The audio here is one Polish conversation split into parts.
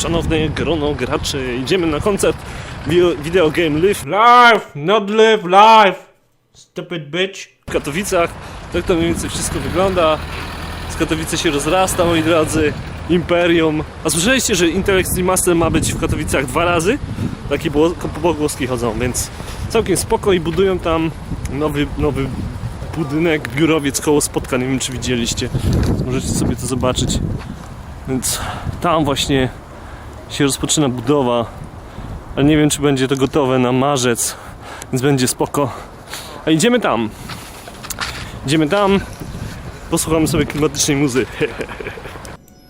szanowne grono graczy. Idziemy na koncert Video, Game Live Live, not live, live. Stupid bitch. w Katowicach. Tak to mniej więcej wszystko wygląda. Z Katowice się rozrasta, moi drodzy. Imperium. A słyszeliście, że Intel Extreme Master ma być w Katowicach dwa razy? Takie pogłoski chodzą, więc całkiem spoko i budują tam nowy, nowy budynek, biurowiec koło spotkań. Nie wiem, czy widzieliście. Możecie sobie to zobaczyć. Więc tam właśnie się rozpoczyna budowa. Ale nie wiem, czy będzie to gotowe na marzec, więc będzie spoko. A idziemy tam. Idziemy tam. Posłuchamy sobie klimatycznej muzy.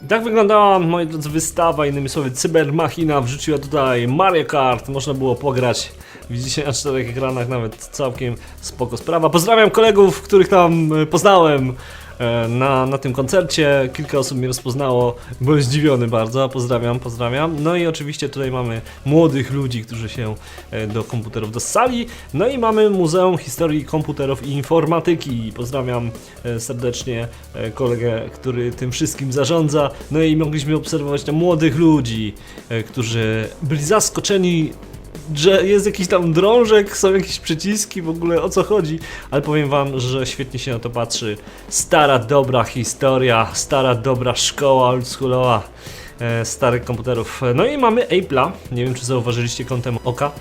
Tak wyglądała, moi drodzy, wystawa, innymi słowy, Cybermachina wrzuciła tutaj Mario Kart, można było pograć, widzicie na czterech ekranach, nawet całkiem spoko sprawa. Pozdrawiam kolegów, których tam e, poznałem na, na tym koncercie, kilka osób mnie rozpoznało, byłem zdziwiony bardzo, pozdrawiam, pozdrawiam. No i oczywiście tutaj mamy młodych ludzi, którzy się e, do komputerów dossali, no i mamy Muzeum Historii Komputerów i Informatyki, pozdrawiam e, serdecznie e, kolegę, który tym wszystkim zarządza, no i mogliśmy obserwować tam młodych ludzi, e, którzy byli zaskoczeni jest jakiś tam drążek, są jakieś przyciski, w ogóle o co chodzi, ale powiem wam, że świetnie się na to patrzy. Stara, dobra historia, stara, dobra szkoła oldschoolowa e, starych komputerów. No i mamy Apple'a, nie wiem czy zauważyliście kątem oka.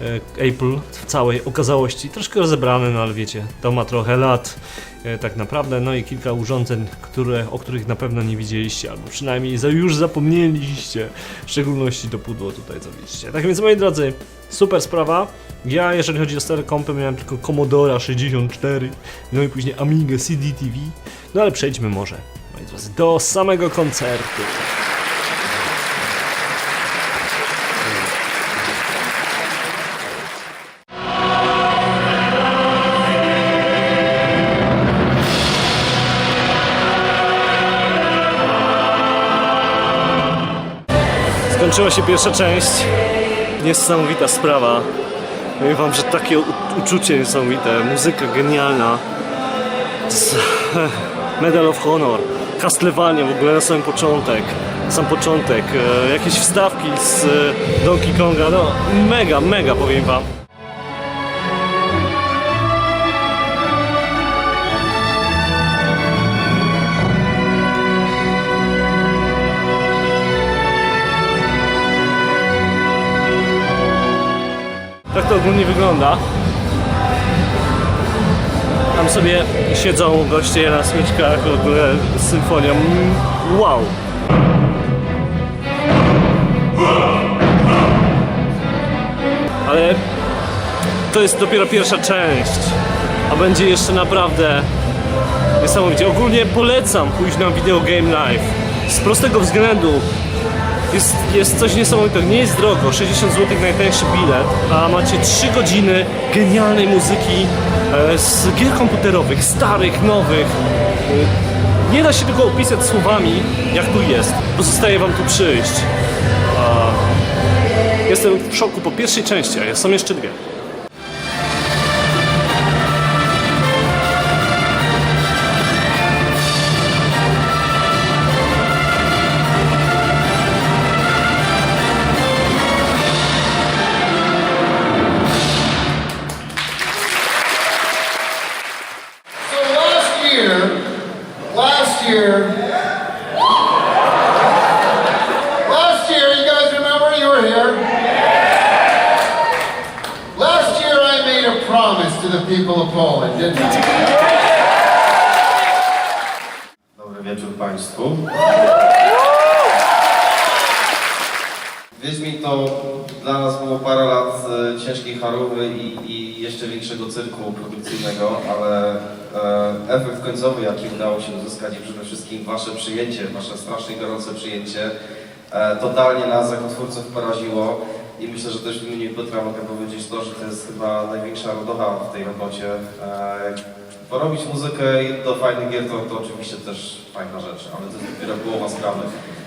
E, Apple w całej okazałości, troszkę rozebrany, no ale wiecie, to ma trochę lat e, tak naprawdę, no i kilka urządzeń, które, o których na pewno nie widzieliście, albo przynajmniej już zapomnieliście, w szczególności to pudło tutaj, co widzicie. Tak więc moi drodzy, super sprawa. Ja, jeżeli chodzi o stare kompy, miałem tylko Commodore 64, no i później Amiga CD-TV, no ale przejdźmy może, moi drodzy, do samego koncertu. Skończyła się pierwsza część. Niesamowita sprawa. Powiem wam, że takie uczucie niesamowite. Muzyka genialna. Z, Medal of Honor. Castlevania w ogóle na początek. Sam początek. E, jakieś wstawki z e, Donkey Konga. No mega, mega powiem wam. Tak to ogólnie wygląda. Tam sobie siedzą goście na smyczkach, w ogóle z symfonią. Wow! Ale to jest dopiero pierwsza część, a będzie jeszcze naprawdę niesamowicie. Ogólnie polecam pójść na Video Game Live z prostego względu. Jest, jest coś niesamowitego, nie jest drogo, 60 zł najtańszy bilet, a macie 3 godziny genialnej muzyki e, z gier komputerowych, starych, nowych. E, nie da się tego opisać słowami, jak tu jest. Pozostaje wam tu przyjść. Jestem w szoku po pierwszej części, a są jeszcze dwie. Wieczór Państwu. Wiedźmin to dla nas było parę lat e, ciężkiej charówy i, i jeszcze większego cyrku produkcyjnego, ale e, efekt końcowy, jaki udało się uzyskać i przede wszystkim Wasze przyjęcie, Wasze strasznie gorące przyjęcie, e, totalnie nas jako twórców poraziło i myślę, że też w imieniu Piotra mogę powiedzieć to, że to jest chyba największa radocha w tej robocie. E, Porobić muzykę do fajnych gier to, to oczywiście też fajna rzecz, ale to jest dopiero połowa sprawy.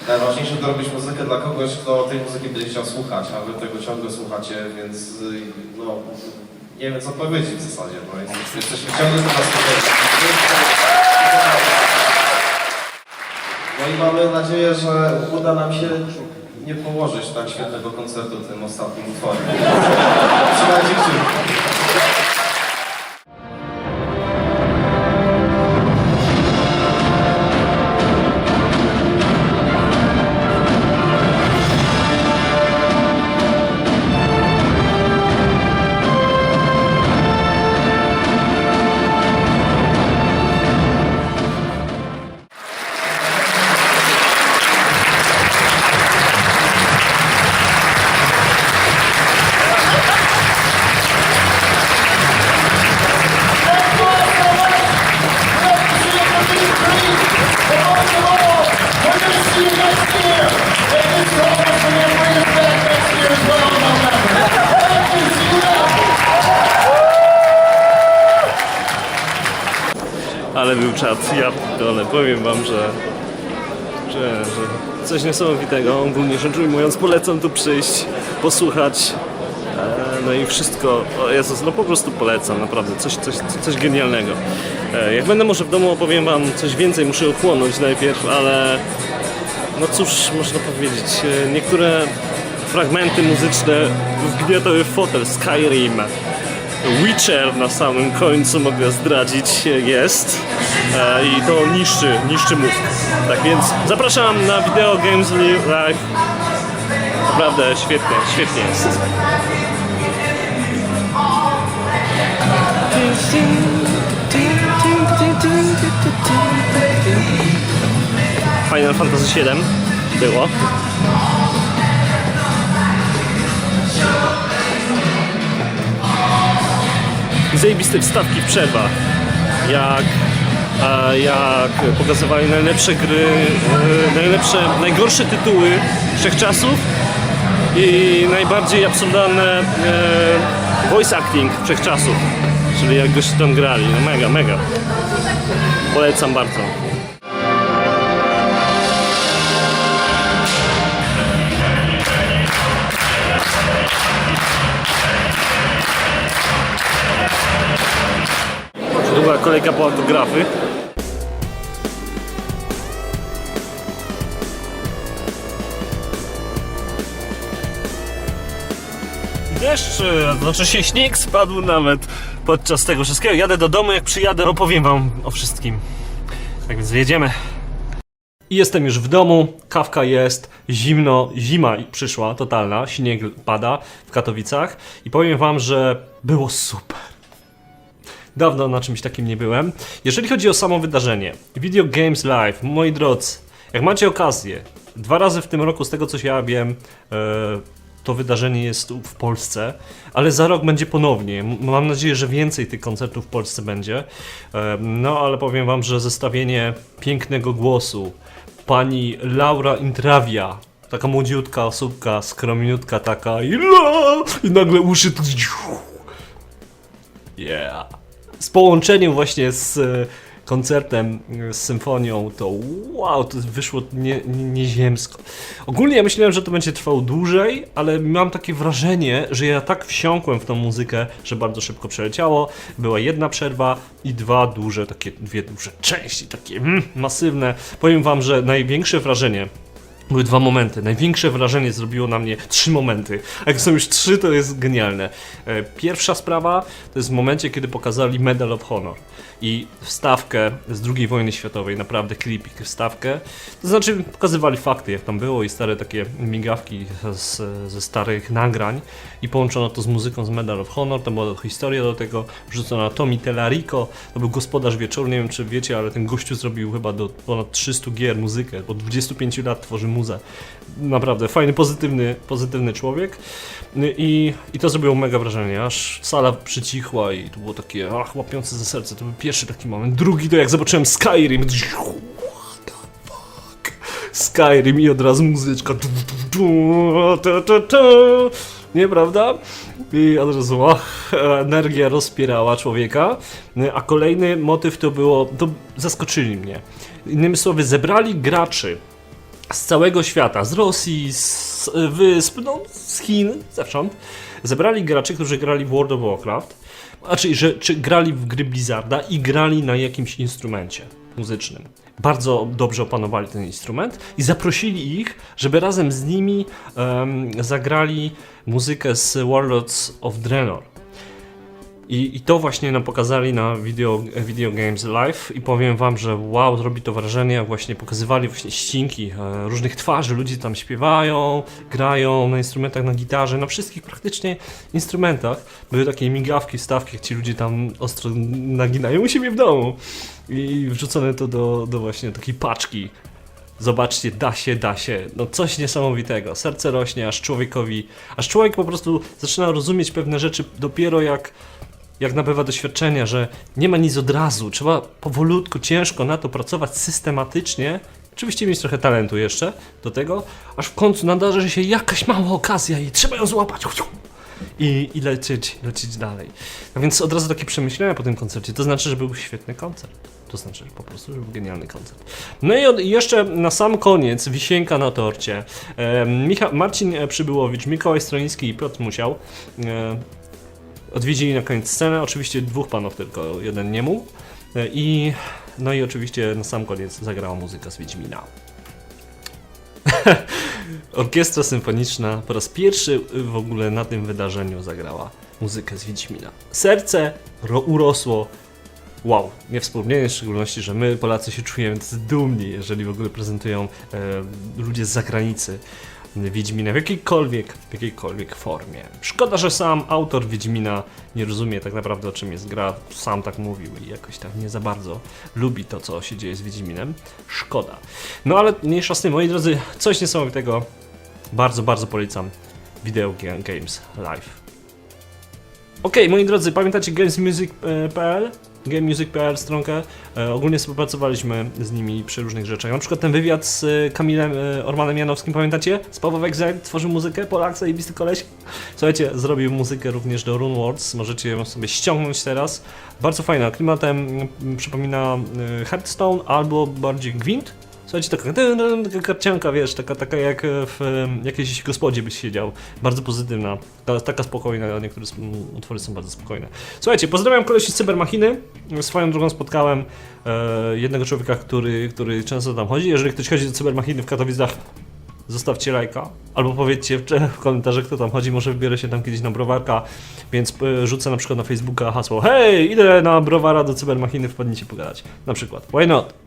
Najważniejsze to robić muzykę dla kogoś, kto tej muzyki będzie chciał słuchać, a wy tego ciągle słuchacie, więc y, no, nie wiem co powiedzieć w zasadzie, bo jest- jesteśmy ciągle do was. No i mamy nadzieję, że uda nam się nie położyć tak świetnego koncertu tym ostatnim utworem. Trzymajcie kciuki. Czat, ja dole powiem wam, że, że, że coś niesamowitego. Ogólnie rzecz ujmując, polecam tu przyjść, posłuchać. E, No i wszystko, o Jezus, no po prostu polecam, naprawdę, coś, coś, coś genialnego. E, Jak będę może w domu opowiem wam coś więcej, muszę ochłonąć najpierw, ale no cóż można powiedzieć, e, niektóre fragmenty muzyczne wgniatały w fotel Skyrim. Witcher na samym końcu mogę zdradzić jest e, i to niszczy, niszczy mózg. Tak więc zapraszam na wideo Games Live. Naprawdę świetnie, świetnie jest. Final Fantasy VII było. Zajebiste wstawki w przerwach. Jak, jak pokazywali najlepsze gry, e, najlepsze, najgorsze tytuły wszechczasów i najbardziej absurdalne e, voice acting wszechczasów. Czyli jak goście tam grali. No mega, mega. Polecam bardzo. Długa kolejka po autografy. Deszcz, znaczy się śnieg spadł nawet podczas tego wszystkiego. Jadę do domu, jak przyjadę opowiem wam o wszystkim. Tak więc jedziemy. Jestem już w domu, kawka jest, zimno, zima przyszła, totalna, śnieg pada w Katowicach i powiem wam, że było super. Dawno na czymś takim nie byłem. Jeżeli chodzi o samo wydarzenie, Video Games Live, moi drodzy, jak macie okazję, dwa razy w tym roku, z tego co ja wiem, e, to wydarzenie jest w Polsce, ale za rok będzie ponownie. Mam nadzieję, że więcej tych koncertów w Polsce będzie. E, No, ale powiem Wam, że zestawienie pięknego głosu pani Laura Intravia, taka młodziutka osóbka, skromniutka taka i, la, i nagle uszy Yeah. Z połączeniem właśnie z e, koncertem, e, z symfonią, to wow, to wyszło nie, nie, nieziemsko. Ogólnie ja myślałem, że to będzie trwało dłużej, ale mam takie wrażenie, że ja tak wsiąkłem w tą muzykę, że bardzo szybko przeleciało. Była jedna przerwa i dwa duże, takie dwie duże części, takie mm, masywne. Powiem wam, że największe wrażenie były dwa momenty. Największe wrażenie zrobiło na mnie trzy momenty. A jak są już trzy, to jest genialne. E, Pierwsza sprawa to jest w momencie, kiedy pokazali Medal of Honor i wstawkę z II wojny światowej, naprawdę creepy wstawkę. To znaczy pokazywali fakty, jak tam było i stare takie migawki z, ze starych nagrań i połączono to z muzyką z Medal of Honor, to była historia do tego, wrzucono Tommy Tellarico, to był gospodarz wieczoru, nie wiem czy wiecie, ale ten gościu zrobił chyba do ponad 300 gier muzykę, bo 25 lat tworzy muzę. Naprawdę fajny, pozytywny, pozytywny człowiek I, i to zrobiło mega wrażenie, aż sala przycichła i to było takie ach, łapiące za serce, to był pierwszy taki moment. Drugi to jak zobaczyłem Skyrim, what the fuck? Skyrim i od razu muzyczka. Nieprawda? I od razu ach, energia rozpierała człowieka. A kolejny motyw to było, to zaskoczyli mnie. Innymi słowy, zebrali graczy z całego świata, z Rosji, z wysp, no, z Chin, zewsząd. Zebrali graczy, którzy grali w World of Warcraft, znaczy, że czy grali w gry Blizzarda i grali na jakimś instrumencie. muzycznym. Bardzo dobrze opanowali ten instrument i zaprosili ich, żeby razem z nimi em, zagrali muzykę z Warlords of Draenor. I, I to właśnie nam pokazali na video, video Games Live i powiem wam, że wow, zrobi to wrażenie, właśnie pokazywali właśnie ścinki e, różnych twarzy, ludzie tam śpiewają, grają na instrumentach, na gitarze, na wszystkich praktycznie instrumentach. Były takie migawki, wstawki, jak ci ludzie tam ostro naginają u siebie w domu. I wrzucone to do, do właśnie takiej paczki. Zobaczcie, da się, da się. No coś niesamowitego. Serce rośnie, aż człowiekowi, aż człowiek po prostu zaczyna rozumieć pewne rzeczy dopiero jak jak nabywa doświadczenia, że nie ma nic od razu, trzeba powolutku, ciężko na to pracować systematycznie. Oczywiście mieć trochę talentu jeszcze do tego, aż w końcu nadarzy się jakaś mała okazja i trzeba ją złapać. I, i lecieć, lecieć dalej. A więc od razu takie przemyślenia po tym koncercie. To znaczy, że był świetny koncert. To znaczy, że po prostu, że był genialny koncert. No i od, jeszcze na sam koniec, wisienka na torcie. E, Micha, Marcin Przybyłowicz, Mikołaj Stroniński i Piotr Musiał. E, Odwiedzili na koniec scenę, oczywiście dwóch panów tylko, jeden nie mógł. E, I no i oczywiście na sam koniec zagrała muzyka z Wiedźmina. Orkiestra symfoniczna po raz pierwszy w ogóle na tym wydarzeniu zagrała muzykę z Wiedźmina. Serce ro- urosło. Wow, niewspomnienie w szczególności, że my Polacy się czujemy dumni, jeżeli w ogóle prezentują e, ludzie z zagranicy Wiedźmina w jakiejkolwiek, w jakiejkolwiek formie. Szkoda, że sam autor Wiedźmina nie rozumie tak naprawdę o czym jest gra, sam tak mówił i jakoś tak nie za bardzo lubi to, co się dzieje z Wiedźminem. Szkoda. No ale mniejsza z tym, moi drodzy, coś niesamowitego. Bardzo, bardzo polecam Video Ga- Games Live. Okej, moi drodzy, pamiętacie gamesmusic.pl? GameMusic.pl stronkę. E, ogólnie współpracowaliśmy z nimi przy różnych rzeczach. Na przykład ten wywiad z e, Kamilem e, Ormanem Janowskim, pamiętacie? Z Paweł Exile tworzył muzykę, Polak, zajebisty koleś. Słuchajcie, zrobił muzykę również do RuneWords, możecie ją sobie ściągnąć teraz. Bardzo fajna, klimatem mm, przypomina e, Hearthstone albo bardziej Gwint. Słuchajcie, taka, taka karcianka, wiesz, taka, taka jak w em, jakiejś gospodzie byś siedział. Bardzo pozytywna, ta, taka spokojna, niektóre utwory są bardzo spokojne. Słuchajcie, pozdrawiam kolesi z Cybermachiny. Swoją drogą spotkałem e, jednego człowieka, który, który często tam chodzi. Jeżeli ktoś chodzi do Cybermachiny w Katowicach, zostawcie lajka. Albo powiedzcie w, w komentarzach, kto tam chodzi. Może wybiorę się tam kiedyś na browarka, więc e, rzucę na przykład na Facebooka hasło Hej, idę na browara do Cybermachiny, wpadnijcie pogadać. Na przykład. Why not?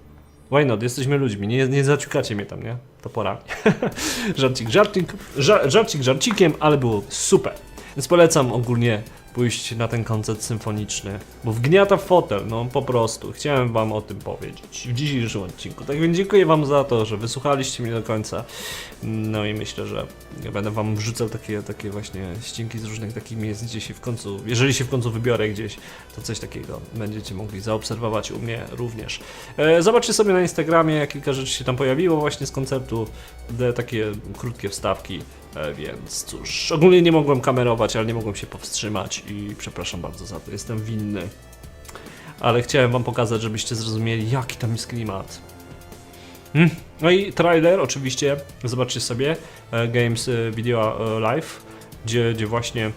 Why not? Jesteśmy ludźmi, nie, nie zaciukacie mnie tam, nie? To pora. żarcik, żarcik, żar, żarcik żarcikiem, ale było super. Więc polecam ogólnie pójść na ten koncert symfoniczny, bo wgniata fotel, no po prostu. Chciałem wam o tym powiedzieć w dzisiejszym odcinku. Tak więc dziękuję wam za to, że wysłuchaliście mnie do końca. No i myślę, że będę wam wrzucał takie, takie właśnie ścinki z różnych takich miejsc, gdzie się w końcu, jeżeli się w końcu wybiorę gdzieś, to coś takiego będziecie mogli zaobserwować u mnie również. E, zobaczcie sobie na Instagramie, kilka rzeczy się tam pojawiło właśnie z koncertu, takie krótkie wstawki, e, więc cóż, ogólnie nie mogłem kamerować, ale nie mogłem się powstrzymać i przepraszam bardzo za to, jestem winny. Ale chciałem wam pokazać, żebyście zrozumieli, jaki tam jest klimat. Hmm. No i trailer oczywiście, zobaczcie sobie, e, Games e, Video Live, gdzie, gdzie właśnie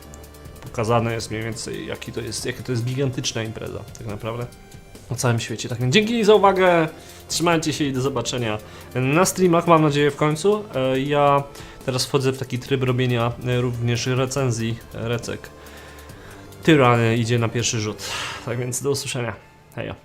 pokazane jest mniej więcej jaki to jest, jaka to jest gigantyczna impreza tak naprawdę na całym świecie. Tak więc dzięki za uwagę, trzymajcie się i do zobaczenia na streamach, mam nadzieję w końcu. E, Ja teraz wchodzę w taki tryb robienia e, również recenzji, recek. Tyrany idzie na pierwszy rzut. Tak więc do usłyszenia. Hejo.